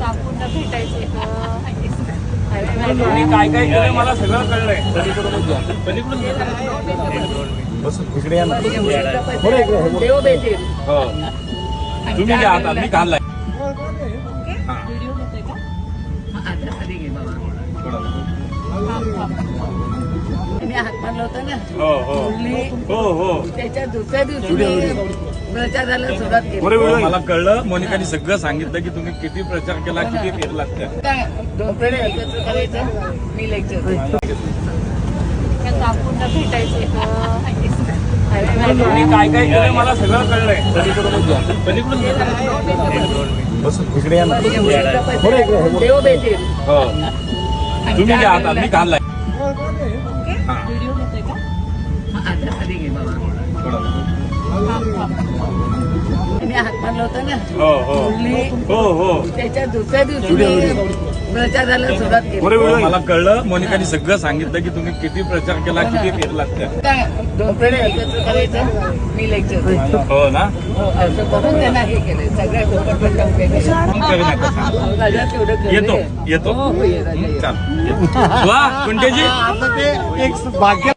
काकूंना भेटायचे. काय काय केलं मला सगळं कळलंय. पलीकडून बस. इकडे या ना. देव भेटेल हो. तुम्ही घ्या आता मी हा. हात मारला होता ना. हो हो. हो हो. त्याच्या दुसऱ्या दिवशी मी प्रचाराला सुरुवात केली. मला कळलं मोनिकाने सगळं सांगितलं की तुम्ही किती प्रचार केला किती फिरलात त्या काय करायचं मी लेक्चर काकूंना भेटायचे तुम्ही काय काय केलं मला सगळं कळलंय. पलीकडून बस इकडे या ना. देव भेटेल. हो. तुम्ही घ्या आता मी खाल्लाय हो हो. हो हो. त्याच्या दुसऱ्या दिवशी मी प्रचाराला सुरुवात केली. बरोबर मला कळलं मोनिकाने सगळं सांगितलं की तुम्ही किती प्रचार केला किती फिरलात त्या मी लेक्चर हो ना? असं करून त्यांना हे केलं. सगळ्या. येतो येतो. ये राजा, ये. चाल वा कुंटेजी. आता ते एक भाग्य